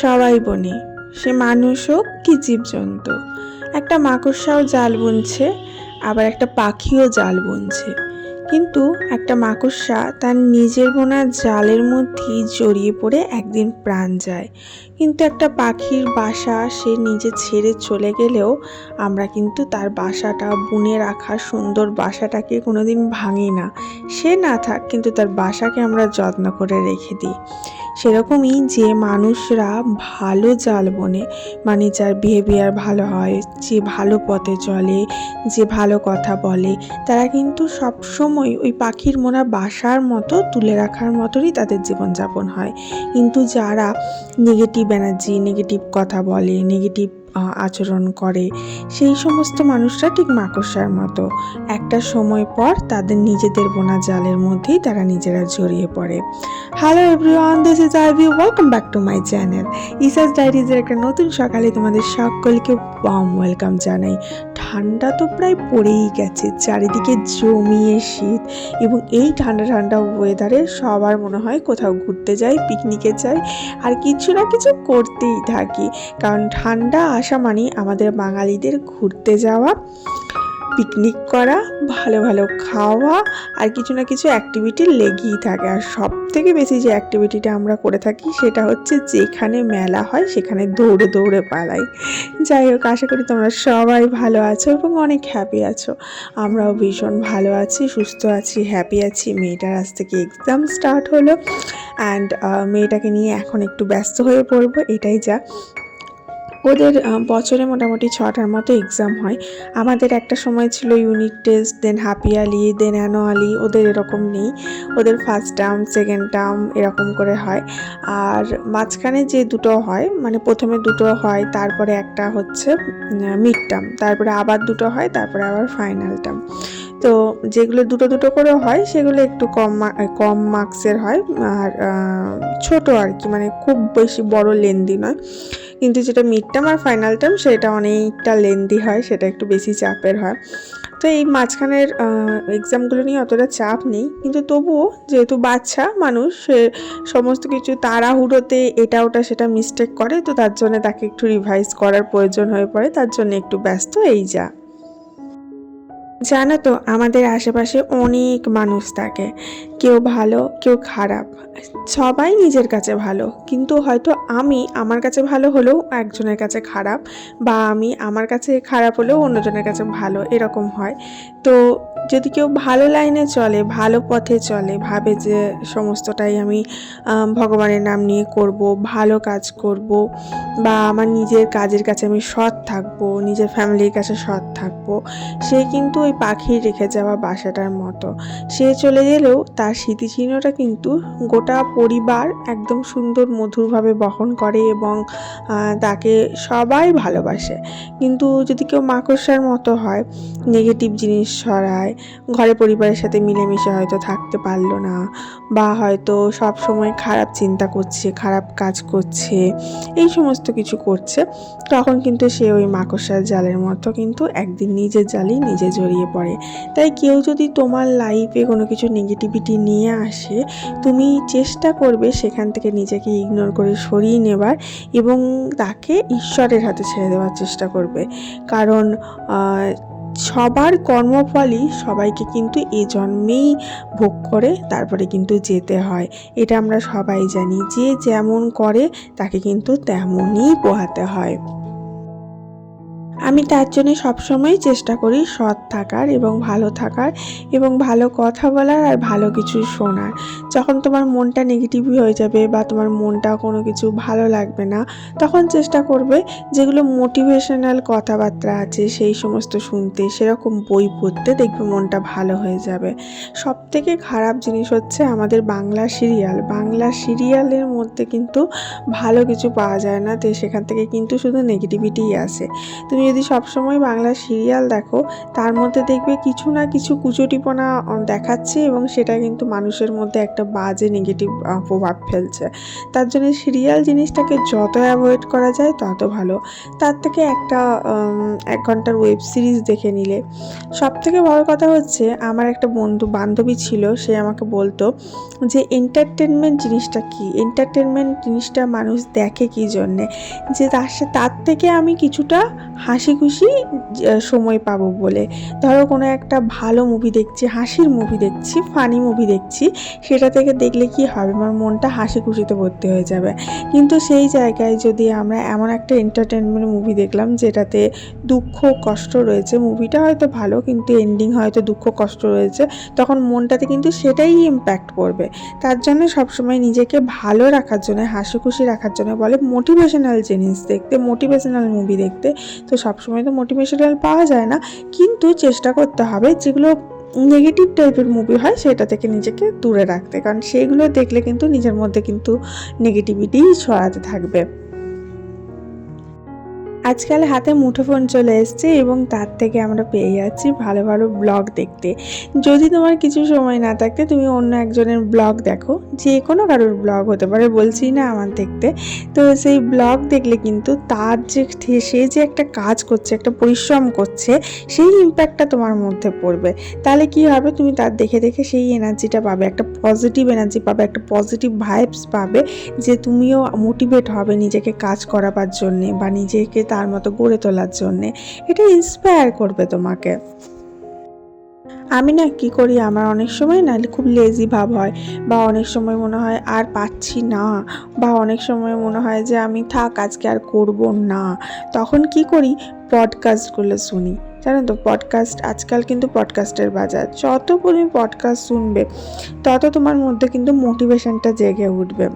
সবাই বনে। সে মানুষ হোক কি জীবজন্তু। একটা মাকড়সাও জাল বুনছে, আবার একটা পাখিও জাল বুনছে। কিন্তু একটা মাকড়সা তার নিজের বোনা জালের মধ্যেই জড়িয়ে পড়ে একদিন প্রাণ যায়। কিন্তু একটা পাখির বাসা সে নিজে ছেড়ে চলে গেলেও আমরা কিন্তু তার বাসাটা বুনে রাখা সুন্দর বাসাটাকে কোনোদিন ভাঙি না। সে না থাক, কিন্তু তার বাসাকে আমরা যত্ন করে রেখে দিই। সেরকমই যে মানুষরা ভালো জাল বনে মানে যার বিহেভিয়ার ভালো হয়, যে ভালো পথে চলে, যে ভালো কথা বলে, তারা কিন্তু সবসময় ওই পাখির মোনা বাসার মতো তুলে রাখার মতনই তাদের জীবনযাপন হয়। কিন্তু যারা নেগেটিভ এনার্জি নেগেটিভ কথা বলে নেগেটিভ আচরণ করে। সেই সমস্ত মানুষরা ঠিক মাকড়সার মতো। একটা সময় পর তাদের নিজেদের বোনা জালের মধ্যেই তারা নিজেরা জড়িয়ে পড়ে। Hello everyone this is Ivy welcome back to my channel ইসাস ডায়েরিজের একটা নতুন সকালে তোমাদের সকলকে ওয়েলকাম জানাই। ঠান্ডা তো প্রায় পড়েই গেছে, চারিদিকে জমিয়ে শীত এবং এই ঠান্ডা ঠান্ডা ওয়েদারে সবার মনে হয় কোথাও ঘুরতে যাই পিকনিকে যাই আর কিছু না কিছু করতেই থাকি। কারণ ঠান্ডা আসা মানে আমাদের বাঙালিদের ঘুরতে যাওয়া পিকনিক করা, ভালো ভালো খাওয়া আর কিছু না কিছু অ্যাক্টিভিটি লেগেই থাকে। আর সব থেকে বেশি যে অ্যাক্টিভিটিটা আমরা করে থাকি সেটা হচ্ছে যেখানে মেলা হয় সেখানে দৌড়ে দৌড়ে পালাই। যাই হোক, আশা করি তোমরা সবাই ভালো আছো এবং অনেক হ্যাপি আছো। আমরাও ভীষণ ভালো আছি, সুস্থ আছি হ্যাপি আছি। মেয়েটার আজ থেকে এক্সাম স্টার্ট হলো। অ্যান্ড মেয়েটাকে নিয়ে এখন একটু ব্যস্ত হয়ে পড়ব। এটাই যা। ওদের বছরে মোটামুটি ছটার মতো এক্সাম হয়। আমাদের একটা সময় ছিল unit test then half yearly then annually ওদের এরকম নেই। ওদের ফার্স্ট টার্ম সেকেন্ড টার্ম এরকম করে হয়। আর মাঝখানে যে দুটো হয় মানে প্রথমে দুটো হয়, তারপরে একটা হচ্ছে মিড টার্ম তারপরে আবার দুটো হয়, তারপরে আবার ফাইনাল টার্ম তো যেগুলো দুটো দুটো করে হয়, সেগুলো একটু কম কম মার্কসের হয়। আর ছোট আর কি মানে খুব বেশি বড় লেন্দি নয়। কিন্তু যেটা মিড টার্ম আর ফাইনাল টার্ম সেটা অনেকটা লেন্দি হয়, সেটা একটু বেশি চাপের হয়। তো এই মাঝখানের এক্সামগুলো নিয়ে অতটা চাপ নেই। কিন্তু তবুও যেহেতু বাচ্চা মানুষ, সে সমস্ত কিছু তাড়াহুড়োতে এটা ওটা সেটা মিস্টেক করে, তো তার জন্য তাকে একটু রিভাইজ করার প্রয়োজন হয়ে পড়ে, তার জন্য একটু ব্যস্ত, এই যা। জানো তো, আমাদের আশেপাশে অনেক মানুষ থাকে। কেউ ভালো, কেউ খারাপ। সবাই নিজের কাছে ভালো। কিন্তু হয়তো আমি আমার কাছে ভালো হলেও একজনের কাছে খারাপ বা আমি আমার কাছে খারাপ হলেও অন্যজনের কাছে ভালো, এরকম হয়। তো যদি কেউ ভালো লাইনে চলে, ভালো পথে চলে, ভাবে যে সমস্তটাই আমি ভগবানের নাম নিয়ে করব, ভালো কাজ করব, বা আমার নিজের কাজের কাছে আমি সৎ থাকব, নিজের ফ্যামিলির কাছে সৎ থাকব, সে কিন্তু ওই পাখির রেখে যাওয়া বাসাটার মতো। সে চলে গেলেও তার স্মৃতিচিহ্নটা কিন্তু গোটা পরিবার একদম সুন্দর মধুরভাবে বহন করে এবং তাকে সবাই ভালোবাসে। কিন্তু যদি কেউ মাকড়সার মতো হয় নেগেটিভ জিনিস ছড়ায় ঘরে পরিবারের সাথে মিলেমিশে হয়তো থাকতে পারল না বা হয়তো সব সময় খারাপ চিন্তা করছে, খারাপ কাজ করছে, এই সমস্ত কিছু করছে। তখন কিন্তু সে ওই মাকড়সার জালের মতো কিন্তু একদিন নিজের জালেই নিজে জড়িয়ে পড়ে। তাই কেউ যদি তোমার লাইফে কোনো কিছু নেগেটিভিটি নিয়ে আসে, তুমি চেষ্টা করবে সেখান থেকে নিজেকে ইগনোর করে সরিয়ে নেবার এবং তাকে ঈশ্বরের হাতে ছেড়ে দেওয়ার চেষ্টা করবে। কারণ সবার কর্মফলই সবাইকে কিন্তু এ জন্মেই ভোগ করে, তারপরে কিন্তু যেতে হয়। এটা আমরা সবাই জানি, যে যেমন করে, তাকে কিন্তু তেমনই পোহাতে হয়। আমি তার জন্য সবসময় চেষ্টা করি সৎ থাকার এবং ভালো থাকার এবং ভালো কথা বলার আর ভালো কিছু শোনার। যখন তোমার মনটা নেগেটিভ হয়ে যাবে বা তোমার মনটা কোনো কিছু ভালো লাগবে না, তখন চেষ্টা করবে যেগুলো মোটিভেশনাল কথাবার্তা আছে সেই সমস্ত শুনতে, সেরকম বই পড়তে দেখবে মনটা ভালো হয়ে যাবে। সব থেকে খারাপ জিনিস হচ্ছে আমাদের বাংলা সিরিয়াল। বাংলা সিরিয়ালের মধ্যে কিন্তু ভালো কিছু পাওয়া যায় না, তো সেখান থেকে কিন্তু শুধু নেগেটিভিটিই আসে। তুমি যদি সবসময় বাংলা সিরিয়াল দেখো, তার মধ্যে দেখবে কিছু না কিছু কুচুটিপনা দেখাচ্ছে এবং সেটা কিন্তু মানুষের মধ্যে একটা বাজে নেগেটিভ প্রভাব ফেলছে। তার জন্য সিরিয়াল জিনিসটাকে যত অ্যাভয়েড করা যায় তত ভালো। তার থেকে একটা এক ঘণ্টার ওয়েব সিরিজ দেখে নিলে। সব থেকে বড় কথা হচ্ছে, আমার একটা বন্ধু, বান্ধবী ছিল, সে আমাকে বলতো যে এন্টারটেনমেন্ট জিনিসটা কি? এন্টারটেনমেন্ট জিনিসটা মানুষ দেখে কী জন্যে? যে তার সা- তার থেকে আমি কিছুটা হাসি খুশি সময় পাবো বলে। ধরো কোনো একটা ভালো মুভি দেখছি, হাসির মুভি দেখছি ফানি মুভি দেখছি, সেটা থেকে দেখলে কি হবে? আমার মনটা হাসি খুশিতে ভর্তি হয়ে যাবে। কিন্তু সেই জায়গায় যদি আমরা এমন একটা এন্টারটেনমেন্ট মুভি দেখলাম, যেটাতে দুঃখ, কষ্ট রয়েছে মুভিটা হয়তো ভালো, কিন্তু এন্ডিং হয়তো দুঃখ, কষ্ট রয়েছে, তখন মনটাতে কিন্তু সেটাই ইম্প্যাক্ট করবে তার জন্য সবসময় নিজেকে ভালো রাখার জন্য, হাসি খুশি রাখার জন্য বলে মোটিভেশনাল জিনিস দেখতে মোটিভেশনাল মুভি দেখতে, তো সবসময় তো মোটিভেশনাল পাওয়া যায় না। কিন্তু চেষ্টা করতে হবে যেগুলো নেগেটিভ টাইপের মুভি হয় সেটা থেকে নিজেকে দূরে রাখতে। কারণ সেইগুলো দেখলে কিন্তু নিজের মধ্যে কিন্তু নেগেটিভিটি ছড়াতে থাকবে। আজকাল হাতে মুঠোফোন চলে এসছে এবং তার থেকে আমরা পেয়ে যাচ্ছি ভালো ভালো ব্লগ দেখতে। যদি তোমার কিছু সময় না থাকে তুমি অন্য একজনের ব্লগ দেখো, যে কোনো কারোর ব্লগ হতে পারে, বলছি না আমার দেখতে। তো সেই ব্লগ দেখলে কিন্তু তার যে সে যে একটা কাজ করছে, একটা পরিশ্রম করছে, সেই ইম্প্যাক্টটা তোমার মধ্যে পড়বে। তাহলে কি হবে? তুমি তার দেখে দেখে সেই এনার্জিটা পাবে, একটা পজিটিভ এনার্জি পাবে, একটা পজিটিভ ভাইবস পাবে, যে তুমিও মোটিভেট হবে নিজেকে কাজ করাবার জন্যে বা নিজেকে তার মতো গড়ে তোলার জন্যে। এটা ইন্সপায়ার করবে তোমাকে। আমি না কি করি, আমার অনেক সময় না খুব লেজি ভাব হয় বা অনেক সময় মনে হয় আর পাচ্ছি না বা অনেক সময় মনে হয় যে আমি থাক, আজকে আর করব না। তখন কি করি পডকাস্টগুলো শুনি। জানো তো পডকাস্ট আজকাল কিন্তু পডকাস্টের বাজার। যত তুমি পডকাস্ট শুনবে, তত তোমার মধ্যে কিন্তু মোটিভেশনটা জেগে উঠবে।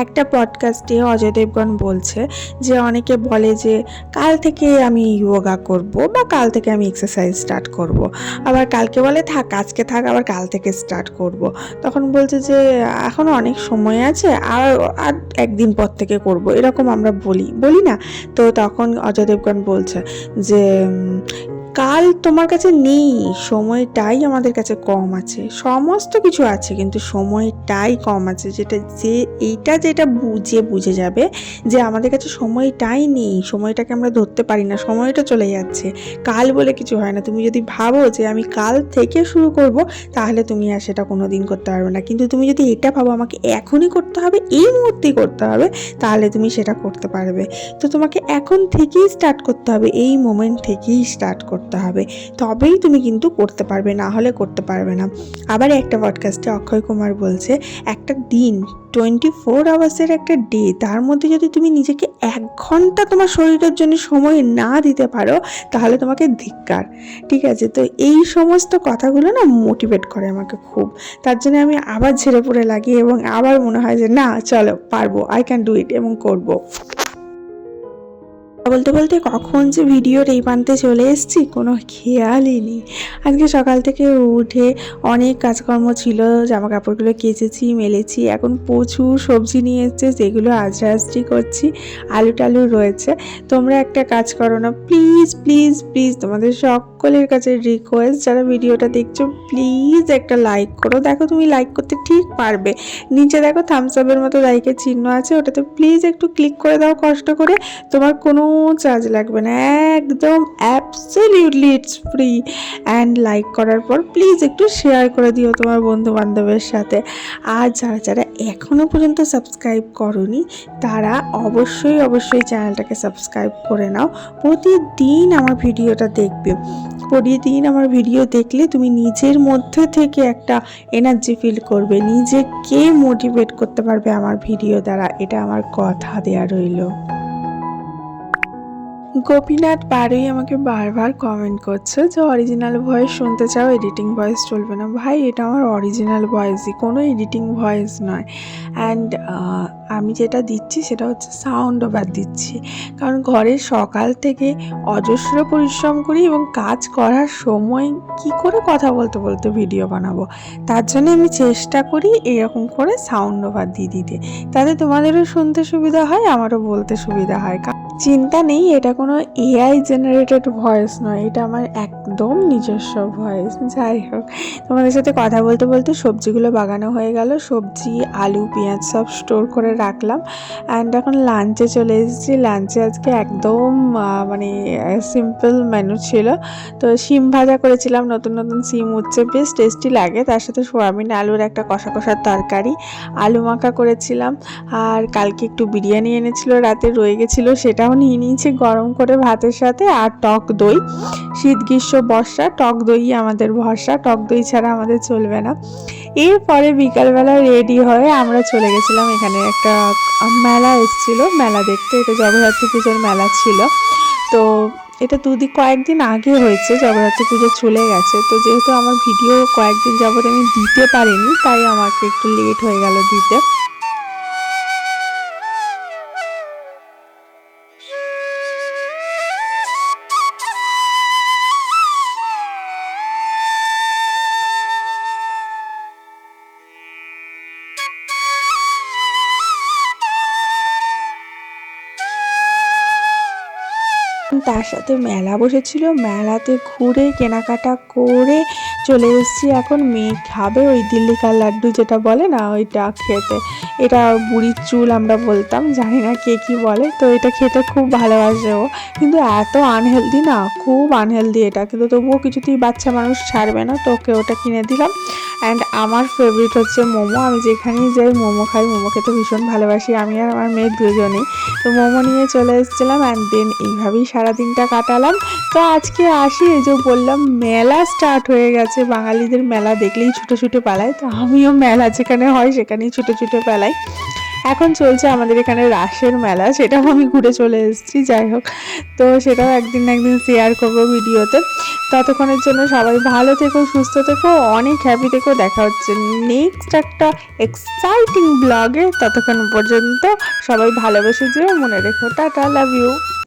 একটা পডকাস্টে অজয় দেবগন বলছে যে অনেকে বলে যে কাল থেকে আমি যোগা করব বা কাল থেকে আমি এক্সারসাইজ স্টার্ট করব। আবার কালকে বলে থাক, আজকে থাক, আবার কাল থেকে স্টার্ট করব। তখন বলছে যে এখনও অনেক সময় আছে, আর আর একদিন পর থেকে করব এরকম আমরা বলি বলি না তো তখন অজয় দেবগন বলছে যে কাল তোমার কাছে নেই, সময়টাই আমাদের কাছে কম আছে। সমস্ত কিছু আছে, কিন্তু সময়টাই কম আছে। যেটা যে, এইটা যেটা বুঝে বুঝে যাবে যে আমাদের কাছে সময়টাই নেই, সময়টাকে আমরা ধরতে পারি না, সময়টা চলে যাচ্ছে। কাল বলে কিছু হয় না। তুমি যদি ভাবো যে আমি কাল থেকে শুরু করব, তাহলে তুমি আর সেটা কোনো দিন করতে পারবে না। কিন্তু তুমি যদি এটা ভাবো, আমাকে এখনই করতে হবে, এই মুহূর্তেই করতে হবে, তাহলে তুমি সেটা করতে পারবে। তো তোমাকে এখন থেকেই স্টার্ট করতে হবে, এই মোমেন্ট থেকেই স্টার্ট করতে হবে। তবেই তুমি কিন্তু করতে পারবে, না হলে করতে পারবে না। আবার একটা পডকাস্টে অক্ষয় কুমার বলছে, একটা দিন টোয়েন্টি ফোর আওয়ার্সের একটা ডে তার মধ্যে যদি তুমি নিজেকে এক ঘণ্টা তোমার শরীরের জন্য সময় না দিতে পারো, তাহলে তোমাকে ধিক্কার। ঠিক আছে? তো এই সমস্ত কথাগুলো না মোটিভেট করে আমাকে খুব। তার জন্য আমি আবার ঝেড়ে পড়ে লাগি এবং আবার মনে হয় যে, না, চলো, পারব আই ক্যান ডু ইট এবং করব। বলতে বলতে কখন যে ভিডিওর এই প্রান্তে চলে এসেছি, কোনো খেয়ালই নেই। আজকে সকাল থেকে উঠে অনেক কাজকর্ম ছিল জামা কাপড়গুলো কেচেছি, মেলেছি, এখন প্রচুর সবজি নিয়ে এসছে যেগুলো আজরাজটি করছি, আলু টালু রয়েছে। তোমরা একটা কাজ করো না প্লিজ প্লিজ প্লিজ তোমাদের সকলের কাছে রিকোয়েস্ট যারা ভিডিওটা দেখছ প্লিজ একটা লাইক করো। দেখো তুমি লাইক করতে ঠিক পারবে। নিচে দেখো থামস আপের মতো লাইকের চিহ্ন আছে, ওটাতে প্লিজ একটু ক্লিক করে দাও, কষ্ট করে। তোমার কোনো চার্জ লাগবে না। একদম absolutely it's free and like করার পর প্লিজ একটু শেয়ার করে দিও তোমার বন্ধু বান্ধবের সাথে। আর যারা যারা এখনও পর্যন্ত সাবস্ক্রাইব করনি, তারা অবশ্যই অবশ্যই চ্যানেলটাকে সাবস্ক্রাইব করে নাও। প্রতিদিন আমার ভিডিওটা দেখবে। প্রতিদিন আমার ভিডিও দেখলে তুমি নিজের মধ্যে থেকে একটা এনার্জি ফিল করবে। নিজেকে মোটিভেট করতে পারবে আমার ভিডিও দ্বারা। এটা আমার কথা দেয়া রইল। গোপীনাথ বারুই আমাকে বারবার কমেন্ট করছে যে অরিজিনাল ভয়েস শুনতে চাও এডিটিং ভয়েস চলবে না। ভাই, এটা আমার অরিজিনাল ভয়েসই কোনো এডিটিং ভয়েস নয়। অ্যান্ড আমি যেটা দিচ্ছি সেটা হচ্ছে সাউন্ড ওভার দিচ্ছি। কারণ ঘরে সকাল থেকে অজস্র পরিশ্রম করি এবং কাজ করার সময় কি করে কথা বলতে বলতে ভিডিও বানাবো? তার জন্য আমি চেষ্টা করি এরকম করে সাউন্ড ওভার দিয়ে দিতে। তাতে তোমাদেরও শুনতে সুবিধা হয়, আমারও বলতে সুবিধা হয়। চিন্তা নেই, এটা কোনো এআই জেনারেটেড ভয়েস নয়, এটা আমার একদম নিজস্ব ভয়েস যাই হোক, তোমাদের সাথে কথা বলতে বলতে সবজিগুলো বাগানো হয়ে গেল, সবজি, আলু, পেঁয়াজ সব স্টোর করে রাখলাম। অ্যান্ড এখন লাঞ্চে চলে এসেছি। লাঞ্চে আজকে একদম মানে সিম্পল মেনু ছিল। তো শিম ভাজা করেছিলাম, নতুন নতুন শিম উঠছে বেশ টেস্টি লাগে। তার সাথে সোয়াবিন, আলুর একটা কষা কষার তরকারি, আলু মাখা করেছিলাম। আর কালকে একটু বিরিয়ানি এনেছিল, রাতে রয়ে গেছিল সেটাও নিয়ে নিয়েছি গরম করে ভাতের সাথে আর টক দই। শীত, গ্রীষ্ম, বর্ষা, টক দই আমাদের ভরসা, টক দই ছাড়া আমাদের চলবে না। এরপরে বিকালবেলা রেডি হয়ে আমরা চলে গেছিলাম এখানে একটা মেলা এসেছিল, মেলা দেখতে। এটা জগদ্ধাত্রী পুজোর মেলা ছিল। তো এটা দুদিন কয়েকদিন আগে হয়েছে, জগদ্ধাত্রী পুজো চলে গেছে। তো যেহেতু আমার ভিডিও কয়েকদিন যাবত আমি দিতে পারিনি, তাই আমাকে একটু লেট হয়ে গেল দিতে। তার সাথে মেলা বসেছিল। মেলাতে ঘুরে, কেনাকাটা করে চলে এসেছি। এখন মেয়ে খাবে ওই দিল্লিকার লাড্ডু যেটা বলে না ওইটা খেতে। এটা বুড়ির চুল আমরা বলতাম, জানি না কে কি বলে। তো এটা খেতে খুব ভালোবাসে ও। কিন্তু এত আনহেলদি না, খুব আনহেলদি এটা। কিন্তু তবুও কিছুতেই বাচ্চা মানুষ ছাড়বে না। তো ওকে ওটা কিনে দিলাম। অ্যান্ড আমার ফেভারিট হচ্ছে মোমো। আমি যেখানেই যাই মোমো খাই, মোমো খেতে ভীষণ ভালোবাসি। আমি আর আমার মেয়ে দুজনেই। তো মোমো নিয়ে চলে এসেছিলাম অ্যান্ড দেন এইভাবেই সারাদিনটা কাটালাম। তো আজকে আসি, এই যে বললাম, মেলা স্টার্ট হয়ে গেছে। বাঙালিদের মেলা দেখলেই ছুটে ছুটে পালায়। তো আমিও মেলা যেখানে হয়, সেখানেই ছুটে ছুটে পালাই। এখন চলছে আমাদের এখানে রাসের মেলা, সেটাও আমি ঘুরে চলে এসেছি, যাই হোক। তো সেটাও একদিন না একদিন শেয়ার করব ভিডিওতে। ততক্ষণের জন্য সবাই ভালো থেকো, সুস্থ থেকো, অনেক হ্যাপি থেকো। দেখা হচ্ছে নেক্সট একটা এক্সাইটিং ব্লগে ততক্ষণ পর্যন্ত সবাই ভালোবেসে যেও, মনে রেখো, টাটা লাভ ইউ